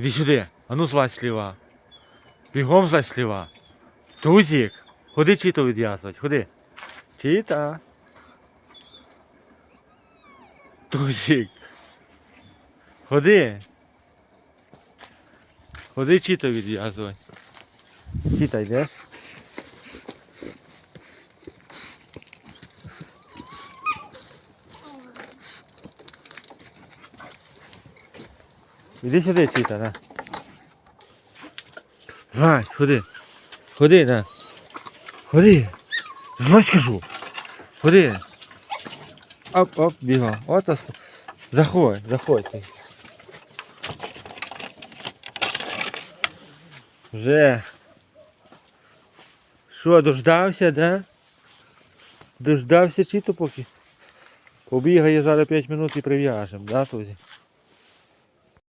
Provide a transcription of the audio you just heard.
Іди сюди. А ну злазь сліва. Бігом злазь сліва. Тузік. Ходи чіто відв'язувати, ходи. Чіта. Тузік. Ходи. Ходи чіто відв'язувати. Чіта йдеш? Іди сюди, чіта, на. Злазь, ходи. Ходи, на. Ходи. Злазь кажу. Ходи. Оп, оп, бігом. От ос- Заходь, заходь. ти. Вже. Що, дождався, да? Дождався чи то поки? Побігає зараз 5 минут і прив'яжемо, да, Тузі?